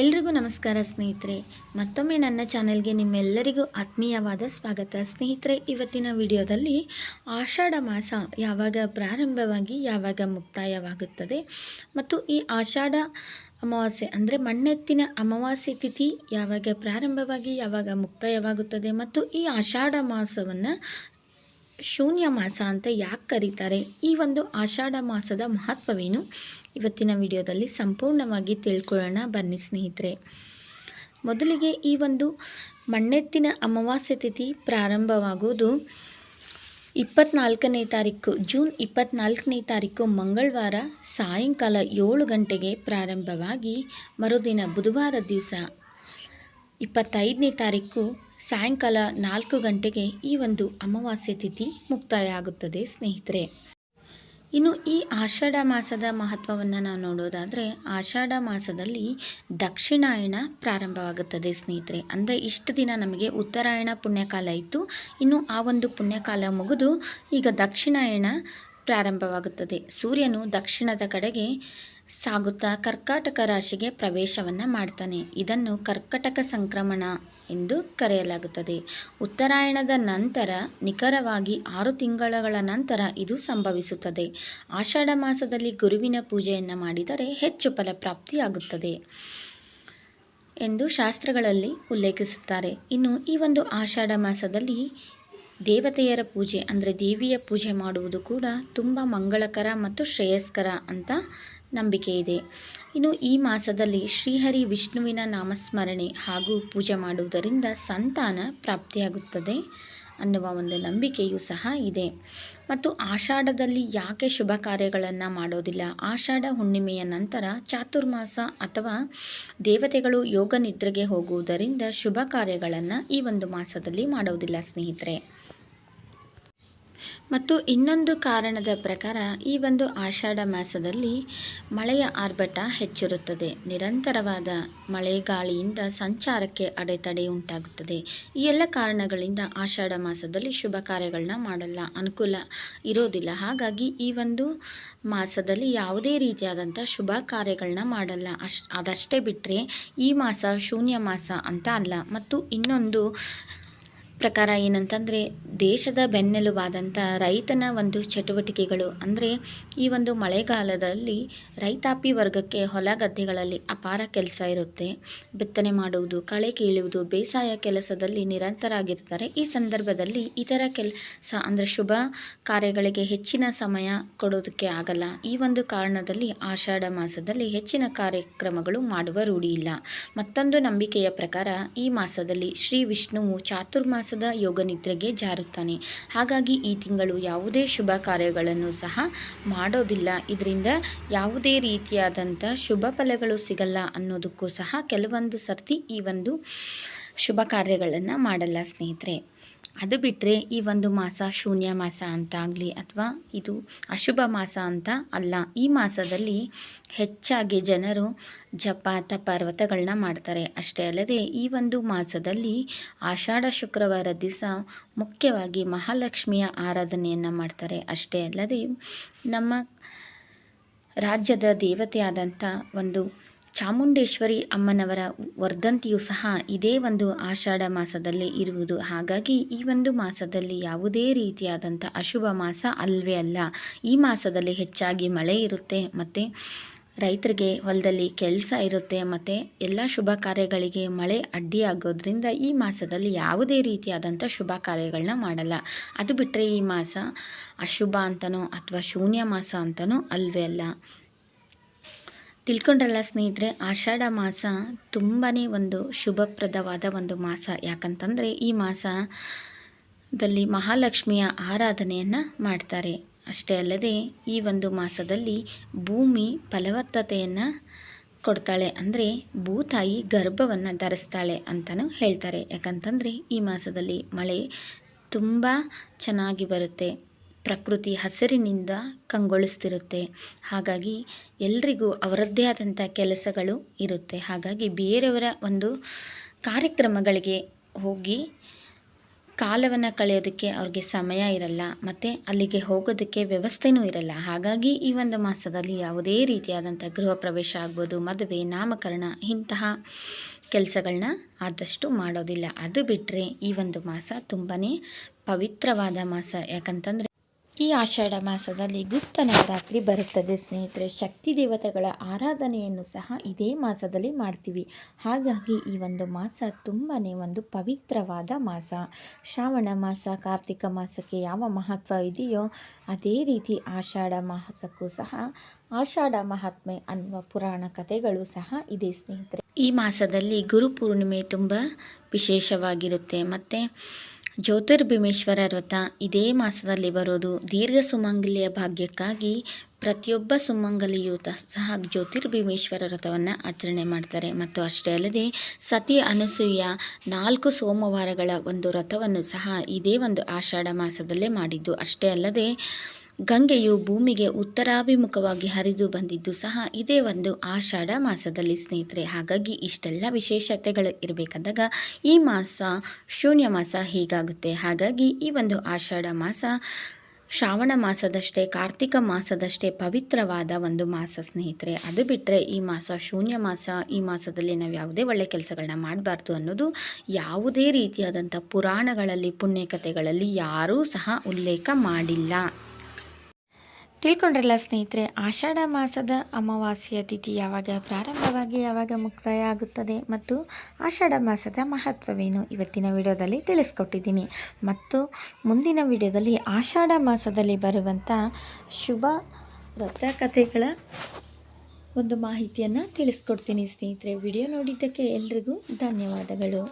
ಎಲ್ರಿಗೂ ನಮಸ್ಕಾರ ಸ್ನೇಹಿತರೆ. ಮತ್ತೊಮ್ಮೆ ನನ್ನ ಚಾನೆಲ್ಗೆ ನಿಮ್ಮೆಲ್ಲರಿಗೂ ಆತ್ಮೀಯವಾದ ಸ್ವಾಗತ. ಸ್ನೇಹಿತರೆ, ಇವತ್ತಿನ ವಿಡಿಯೋದಲ್ಲಿ ಆಷಾಢ ಮಾಸ ಯಾವಾಗ ಪ್ರಾರಂಭವಾಗಿ ಯಾವಾಗ ಮುಕ್ತಾಯವಾಗುತ್ತದೆ ಮತ್ತು ಈ ಆಷಾಢ ಅಮಾವಾಸ್ಯೆ ಅಂದರೆ ಮಣ್ಣೆತ್ತಿನ ಅಮಾವಾಸ್ಯೆ ತಿಥಿ ಯಾವಾಗ ಪ್ರಾರಂಭವಾಗಿ ಯಾವಾಗ ಮುಕ್ತಾಯವಾಗುತ್ತದೆ ಮತ್ತು ಈ ಆಷಾಢ ಮಾಸವನ್ನು ಶೂನ್ಯ ಮಾಸ ಅಂತ ಯಾಕೆ ಕರೀತಾರೆ? ಈ ಒಂದು ಆಷಾಢ ಮಾಸದ ಮಹತ್ವವೇನು? ಇವತ್ತಿನ ವಿಡಿಯೋದಲ್ಲಿ ಸಂಪೂರ್ಣವಾಗಿ ತಿಳ್ಕೊಳ್ಳೋಣ ಬನ್ನಿ ಸ್ನೇಹಿತರೆ. ಮೊದಲಿಗೆ ಈ ಒಂದು ಮಣ್ಣೆತ್ತಿನ ಅಮಾವಾಸ್ಯೆ ತಿಥಿ ಪ್ರಾರಂಭವಾಗುವುದು ಇಪ್ಪತ್ನಾಲ್ಕನೇ ತಾರೀಕು. ಜೂನ್ ಇಪ್ಪತ್ನಾಲ್ಕನೇ ತಾರೀಕು ಮಂಗಳವಾರ ಸಾಯಂಕಾಲ ಏಳು ಗಂಟೆಗೆ ಪ್ರಾರಂಭವಾಗಿ ಮರುದಿನ ಬುಧವಾರ ದಿವಸ ಇಪ್ಪತ್ತೈದನೇ ತಾರೀಕು ಸಾಯಂಕಾಲ ನಾಲ್ಕು ಗಂಟೆಗೆ ಈ ಒಂದು ಅಮಾವಾಸ್ಯೆ ತಿಥಿ ಮುಕ್ತಾಯ ಆಗುತ್ತದೆ ಸ್ನೇಹಿತರೆ. ಇನ್ನು ಈ ಆಷಾಢ ಮಾಸದ ಮಹತ್ವವನ್ನು ನಾವು ನೋಡೋದಾದರೆ, ಆಷಾಢ ಮಾಸದಲ್ಲಿ ದಕ್ಷಿಣಾಯಣ ಪ್ರಾರಂಭವಾಗುತ್ತದೆ, ಸ್ನೇಹಿತರೆ. ಅಂದರೆ ಇಷ್ಟು ದಿನ ನಮಗೆ ಉತ್ತರಾಯಣ ಪುಣ್ಯಕಾಲ ಇತ್ತು. ಇನ್ನು ಆ ಒಂದು ಪುಣ್ಯಕಾಲ ಮುಗಿದು ಈಗ ದಕ್ಷಿಣಾಯಣ ಪ್ರಾರಂಭವಾಗುತ್ತದೆ. ಸೂರ್ಯನು ದಕ್ಷಿಣದ ಕಡೆಗೆ ಸಾಗುತ್ತಾ ಕರ್ಕಾಟಕ ರಾಶಿಗೆ ಪ್ರವೇಶವನ್ನು ಮಾಡ್ತಾನೆ. ಇದನ್ನು ಕರ್ಕಟಕ ಸಂಕ್ರಮಣ ಎಂದು ಕರೆಯಲಾಗುತ್ತದೆ. ಉತ್ತರಾಯಣದ ನಂತರ ನಿಖರವಾಗಿ ಆರು ತಿಂಗಳ ನಂತರ ಇದು ಸಂಭವಿಸುತ್ತದೆ. ಆಷಾಢ ಮಾಸದಲ್ಲಿ ಗುರುವಿನ ಪೂಜೆಯನ್ನು ಮಾಡಿದರೆ ಹೆಚ್ಚು ಫಲಪ್ರಾಪ್ತಿಯಾಗುತ್ತದೆ ಎಂದು ಶಾಸ್ತ್ರಗಳಲ್ಲಿ ಉಲ್ಲೇಖಿಸುತ್ತಾರೆ. ಇನ್ನು ಈ ಒಂದು ಆಷಾಢ ಮಾಸದಲ್ಲಿ ದೇವತೆಯರ ಪೂಜೆ ಅಂದರೆ ದೇವಿಯ ಪೂಜೆ ಮಾಡುವುದು ಕೂಡ ತುಂಬ ಮಂಗಳಕರ ಮತ್ತು ಶ್ರೇಯಸ್ಕರ ಅಂತ ನಂಬಿಕೆ ಇದೆ. ಇನ್ನು ಈ ಮಾಸದಲ್ಲಿ ಶ್ರೀಹರಿ ವಿಷ್ಣುವಿನ ನಾಮಸ್ಮರಣೆ ಹಾಗೂ ಪೂಜೆ ಮಾಡುವುದರಿಂದ ಸಂತಾನ ಪ್ರಾಪ್ತಿಯಾಗುತ್ತದೆ ಅನ್ನುವ ಒಂದು ನಂಬಿಕೆಯೂ ಸಹ ಇದೆ. ಮತ್ತು ಆಷಾಢದಲ್ಲಿ ಯಾಕೆ ಶುಭ ಕಾರ್ಯಗಳನ್ನು ಮಾಡೋದಿಲ್ಲ? ಆಷಾಢ ಹುಣ್ಣಿಮೆಯ ನಂತರ ಚಾತುರ್ಮಾಸ ಅಥವಾ ದೇವತೆಗಳು ಯೋಗ ನಿದ್ರೆಗೆ ಹೋಗುವುದರಿಂದ ಶುಭ ಕಾರ್ಯಗಳನ್ನು ಈ ಒಂದು ಮಾಸದಲ್ಲಿ ಮಾಡೋದಿಲ್ಲ ಸ್ನೇಹಿತರೆ. ಮತ್ತು ಇನ್ನೊಂದು ಕಾರಣದ ಪ್ರಕಾರ ಈ ಒಂದು ಆಷಾಢ ಮಾಸದಲ್ಲಿ ಮಳೆಯ ಆರ್ಭಟ ಹೆಚ್ಚಿರುತ್ತದೆ. ನಿರಂತರವಾದ ಮಳೆಗಾಳಿಯಿಂದ ಸಂಚಾರಕ್ಕೆ ಅಡೆತಡೆ ಉಂಟಾಗುತ್ತದೆ. ಈ ಎಲ್ಲ ಕಾರಣಗಳಿಂದ ಆಷಾಢ ಮಾಸದಲ್ಲಿ ಶುಭ ಕಾರ್ಯಗಳನ್ನ ಮಾಡಲ್ಲ, ಅನುಕೂಲ ಇರೋದಿಲ್ಲ. ಹಾಗಾಗಿ ಈ ಒಂದು ಮಾಸದಲ್ಲಿ ಯಾವುದೇ ರೀತಿಯಾದಂಥ ಶುಭ ಕಾರ್ಯಗಳನ್ನ ಮಾಡಲ್ಲ. ಅಶ್ ಅದಷ್ಟೇ ಬಿಟ್ಟರೆ ಈ ಮಾಸ ಶೂನ್ಯ ಮಾಸ ಅಂತ ಅಲ್ಲ. ಮತ್ತು ಇನ್ನೊಂದು ಪ್ರಕಾರ ಏನಂತಂದರೆ, ದೇಶದ ಬೆನ್ನೆಲುಬಾದಂಥ ರೈತನ ಒಂದು ಚಟುವಟಿಕೆಗಳು. ಅಂದರೆ, ಈ ಒಂದು ಮಳೆಗಾಲದಲ್ಲಿ ರೈತಾಪಿ ವರ್ಗಕ್ಕೆ ಹೊಲ ಗದ್ದೆಗಳಲ್ಲಿ ಅಪಾರ ಕೆಲಸ ಇರುತ್ತೆ. ಬಿತ್ತನೆ ಮಾಡುವುದು, ಕಳೆ ಕೀಳುವುದು, ಬೇಸಾಯ ಕೆಲಸದಲ್ಲಿ ನಿರಂತರಾಗಿರ್ತಾರೆ. ಈ ಸಂದರ್ಭದಲ್ಲಿ ಇತರ ಕೆಲಸ, ಅಂದರೆ ಶುಭ ಕಾರ್ಯಗಳಿಗೆ ಹೆಚ್ಚಿನ ಸಮಯ ಕೊಡೋದಕ್ಕೆ ಆಗಲ್ಲ. ಈ ಒಂದು ಕಾರಣದಲ್ಲಿ ಆಷಾಢ ಮಾಸದಲ್ಲಿ ಹೆಚ್ಚಿನ ಕಾರ್ಯಕ್ರಮಗಳು ಮಾಡುವ ರೂಢಿಯಿಲ್ಲ ಮತ್ತೊಂದು ನಂಬಿಕೆಯ ಪ್ರಕಾರ, ಈ ಮಾಸದಲ್ಲಿ ಶ್ರೀ ವಿಷ್ಣುವು ಚಾತುರ್ಮಾಸ ಮಾಸದ ಯೋಗ ನಿದ್ರೆಗೆ ಜಾರುತ್ತಾನೆ. ಹಾಗಾಗಿ ಈ ತಿಂಗಳು ಯಾವುದೇ ಶುಭ ಕಾರ್ಯಗಳನ್ನು ಸಹ ಮಾಡೋದಿಲ್ಲ. ಇದರಿಂದ ಯಾವುದೇ ರೀತಿಯಾದಂಥ ಶುಭ ಫಲಗಳು ಸಿಗಲ್ಲ ಅನ್ನೋದಕ್ಕೂ ಸಹ ಕೆಲವೊಂದು ಸರ್ತಿ ಈ ಒಂದು ಶುಭ ಕಾರ್ಯಗಳನ್ನು ಮಾಡಲ್ಲ ಸ್ನೇಹಿತರೆ. ಅದು ಬಿಟ್ಟರೆ ಈ ಒಂದು ಮಾಸ ಶೂನ್ಯ ಮಾಸ ಅಂತಾಗಲಿ ಅಥವಾ ಇದು ಅಶುಭ ಮಾಸ ಅಂತ ಅಲ್ಲ. ಈ ಮಾಸದಲ್ಲಿ ಹೆಚ್ಚಾಗಿ ಜನರು ಜಪ ಪರ್ವತಗಳನ್ನ ಮಾಡ್ತಾರೆ. ಅಷ್ಟೇ ಅಲ್ಲದೆ ಈ ಒಂದು ಮಾಸದಲ್ಲಿ ಆಷಾಢ, ಶುಕ್ರವಾರ ದಿವಸ ಮುಖ್ಯವಾಗಿ ಮಹಾಲಕ್ಷ್ಮಿಯ ಆರಾಧನೆಯನ್ನು ಮಾಡ್ತಾರೆ. ಅಷ್ಟೇ ಅಲ್ಲದೆ ನಮ್ಮ ರಾಜ್ಯದ ದೇವತೆಯಾದಂಥ ಒಂದು ಚಾಮುಂಡೇಶ್ವರಿ ಅಮ್ಮನವರ ವರ್ಧಂತಿಯು ಸಹ ಇದೇ ಒಂದು ಆಷಾಢ ಮಾಸದಲ್ಲಿ ಇರುವುದು. ಹಾಗಾಗಿ ಈ ಒಂದು ಮಾಸದಲ್ಲಿ ಯಾವುದೇ ರೀತಿಯಾದಂಥ ಅಶುಭ ಮಾಸ ಅಲ್ವೇ ಅಲ್ಲ. ಈ ಮಾಸದಲ್ಲಿ ಹೆಚ್ಚಾಗಿ ಮಳೆ ಇರುತ್ತೆ, ಮತ್ತು ರೈತರಿಗೆ ಹೊಲದಲ್ಲಿ ಕೆಲಸ ಇರುತ್ತೆ, ಮತ್ತು ಎಲ್ಲ ಶುಭ ಕಾರ್ಯಗಳಿಗೆ ಮಳೆ ಅಡ್ಡಿಯಾಗೋದ್ರಿಂದ ಈ ಮಾಸದಲ್ಲಿ ಯಾವುದೇ ರೀತಿಯಾದಂಥ ಶುಭ ಕಾರ್ಯಗಳನ್ನ ಮಾಡಲ್ಲ. ಅದು ಬಿಟ್ಟರೆ ಈ ಮಾಸ ಅಶುಭ ಅಂತನೋ ಅಥವಾ ಶೂನ್ಯ ಮಾಸ ಅಂತನೋ ಅಲ್ವೇ ಅಲ್ಲ. ತಿಳ್ಕೊಂಡ್ರಲ್ಲ ಸ್ನೇಹಿತರೆ, ಆಷಾಢ ಮಾಸ ತುಂಬಾ ಒಂದು ಶುಭಪ್ರದವಾದ ಒಂದು ಮಾಸ. ಯಾಕಂತಂದರೆ ಈ ಮಾಸದಲ್ಲಿ ಮಹಾಲಕ್ಷ್ಮಿಯ ಆರಾಧನೆಯನ್ನು ಮಾಡ್ತಾರೆ. ಅಷ್ಟೇ ಅಲ್ಲದೆ ಈ ಒಂದು ಮಾಸದಲ್ಲಿ ಭೂಮಿ ಫಲವತ್ತತೆಯನ್ನು ಕೊಡ್ತಾಳೆ. ಅಂದರೆ ಭೂತಾಯಿ ಗರ್ಭವನ್ನು ಧರಿಸ್ತಾಳೆ ಅಂತಲೂ ಹೇಳ್ತಾರೆ. ಯಾಕಂತಂದರೆ ಈ ಮಾಸದಲ್ಲಿ ಮಳೆ ತುಂಬ ಚೆನ್ನಾಗಿ ಬರುತ್ತೆ. ಪ್ರಕೃತಿ ಹಸಿರಿನಿಂದ ಕಂಗೊಳಿಸ್ತಿರುತ್ತೆ. ಹಾಗಾಗಿ ಎಲ್ರಿಗೂ ಅವರದ್ದೇ ಆದಂಥ ಕೆಲಸಗಳು ಇರುತ್ತೆ. ಹಾಗಾಗಿ ಬೇರೆಯವರ ಒಂದು ಕಾರ್ಯಕ್ರಮಗಳಿಗೆ ಹೋಗಿ ಕಾಲವನ್ನು ಕಳೆಯೋದಕ್ಕೆ ಅವ್ರಿಗೆ ಸಮಯ ಇರಲ್ಲ, ಮತ್ತು ಅಲ್ಲಿಗೆ ಹೋಗೋದಕ್ಕೆ ವ್ಯವಸ್ಥೆನೂ ಇರಲ್ಲ. ಹಾಗಾಗಿ ಈ ಒಂದು ಮಾಸದಲ್ಲಿ ಯಾವುದೇ ರೀತಿಯಾದಂಥ ಗೃಹ ಪ್ರವೇಶ ಆಗ್ಬೋದು, ಮದುವೆ, ನಾಮಕರಣ ಇಂತಹ ಕೆಲಸಗಳನ್ನ ಆದಷ್ಟು ಮಾಡೋದಿಲ್ಲ. ಅದು ಬಿಟ್ಟರೆ ಈ ಒಂದು ಮಾಸ ತುಂಬಾ ಪವಿತ್ರವಾದ ಮಾಸ. ಯಾಕಂತಂದರೆ ಈ ಆಷಾಢ ಮಾಸದಲ್ಲಿ ಗುಪ್ತ ನವರಾತ್ರಿ ಬರುತ್ತದೆ. ಸ್ನೇಹಿತರೆ, ಶಕ್ತಿ ದೇವತೆಗಳ ಆರಾಧನೆಯನ್ನು ಸಹ ಇದೇ ಮಾಸದಲ್ಲಿ ಮಾಡ್ತೀವಿ. ಹಾಗಾಗಿ ಈ ಒಂದು ಮಾಸ ತುಂಬಾ ಒಂದು ಪವಿತ್ರವಾದ ಮಾಸ. ಶ್ರಾವಣ ಮಾಸ, ಕಾರ್ತಿಕ ಮಾಸಕ್ಕೆ ಯಾವ ಮಹತ್ವ ಇದೆಯೋ ಅದೇ ರೀತಿ ಆಷಾಢ ಮಾಸಕ್ಕೂ ಸಹ ಆಷಾಢ ಮಹಾತ್ಮೆ ಅನ್ನುವ ಪುರಾಣ ಕಥೆಗಳು ಸಹ ಇದೆ ಸ್ನೇಹಿತರೆ. ಈ ಮಾಸದಲ್ಲಿ ಗುರುಪೂರ್ಣಿಮೆ ತುಂಬ ವಿಶೇಷವಾಗಿರುತ್ತೆ. ಮತ್ತು ಜ್ಯೋತಿರ್ಭೀಮೇಶ್ವರ ವ್ರತ ಇದೇ ಮಾಸದಲ್ಲಿ ಬರೋದು. ದೀರ್ಘ ಸುಮಂಗಲಿಯ ಭಾಗ್ಯಕ್ಕಾಗಿ ಪ್ರತಿಯೊಬ್ಬ ಸುಮಂಗಲಿಯೂ ಸಹ ಜ್ಯೋತಿರ್ಭೀಮೇಶ್ವರ ವ್ರತವನ್ನು ಆಚರಣೆ ಮಾಡ್ತಾರೆ. ಮತ್ತು ಅಷ್ಟೇ ಅಲ್ಲದೆ ಸತಿ ಅನಸೂಯ ನಾಲ್ಕು ಸೋಮವಾರಗಳ ಒಂದು ವ್ರತವನ್ನು ಸಹ ಇದೇ ಒಂದು ಆಷಾಢ ಮಾಸದಲ್ಲೇ ಮಾಡಿದ್ದು. ಅಷ್ಟೇ ಅಲ್ಲದೆ ಗಂಗೆಯು ಭೂಮಿಗೆ ಉತ್ತರಾಭಿಮುಖವಾಗಿ ಹರಿದು ಬಂದಿದ್ದು ಸಹ ಇದೇ ಒಂದು ಆಷಾಢ ಮಾಸದಲ್ಲಿ ಸ್ನೇಹಿತರೆ. ಹಾಗಾಗಿ ಇಷ್ಟೆಲ್ಲ ವಿಶೇಷತೆಗಳು ಇರಬೇಕಾದಾಗ ಈ ಮಾಸ ಶೂನ್ಯ ಮಾಸ ಹೀಗಾಗುತ್ತೆ. ಹಾಗಾಗಿ ಈ ಒಂದು ಆಷಾಢ ಮಾಸ ಶ್ರಾವಣ ಮಾಸದಷ್ಟೇ, ಕಾರ್ತಿಕ ಮಾಸದಷ್ಟೇ ಪವಿತ್ರವಾದ ಒಂದು ಮಾಸ ಸ್ನೇಹಿತರೆ. ಅದು ಬಿಟ್ಟರೆ ಈ ಮಾಸ ಶೂನ್ಯ ಮಾಸ, ಈ ಮಾಸದಲ್ಲಿ ನಾವು ಯಾವುದೇ ಒಳ್ಳೆ ಕೆಲಸಗಳನ್ನ ಮಾಡಬಾರ್ದು ಅನ್ನೋದು ಯಾವುದೇ ರೀತಿಯಾದಂಥ ಪುರಾಣಗಳಲ್ಲಿ, ಪುಣ್ಯಕಥೆಗಳಲ್ಲಿ ಯಾರೂ ಸಹ ಉಲ್ಲೇಖ ಮಾಡಿಲ್ಲ. ತಿಳ್ಕೊಂಡ್ರಲ್ಲ ಸ್ನೇಹಿತರೆ, ಆಷಾಢ ಮಾಸದ ಅಮಾವಾಸ್ಯೆಯ ತಿಥಿ ಯಾವಾಗ ಪ್ರಾರಂಭವಾಗಿ ಯಾವಾಗ ಮುಕ್ತಾಯ ಆಗುತ್ತದೆ ಮತ್ತು ಆಷಾಢ ಮಾಸದ ಮಹತ್ವವೇನು? ಇವತ್ತಿನ ವಿಡಿಯೋದಲ್ಲಿ ತಿಳಿಸ್ಕೊಟ್ಟಿದ್ದೀನಿ. ಮತ್ತು ಮುಂದಿನ ವಿಡಿಯೋದಲ್ಲಿ ಆಷಾಢ ಮಾಸದಲ್ಲಿ ಬರುವಂಥ ಶುಭ ವ್ರತಕಥೆಗಳ ಒಂದು ಮಾಹಿತಿಯನ್ನು ತಿಳಿಸ್ಕೊಡ್ತೀನಿ ಸ್ನೇಹಿತರೆ. ವಿಡಿಯೋ ನೋಡಿದ್ದಕ್ಕೆ ಎಲ್ರಿಗೂ ಧನ್ಯವಾದಗಳು.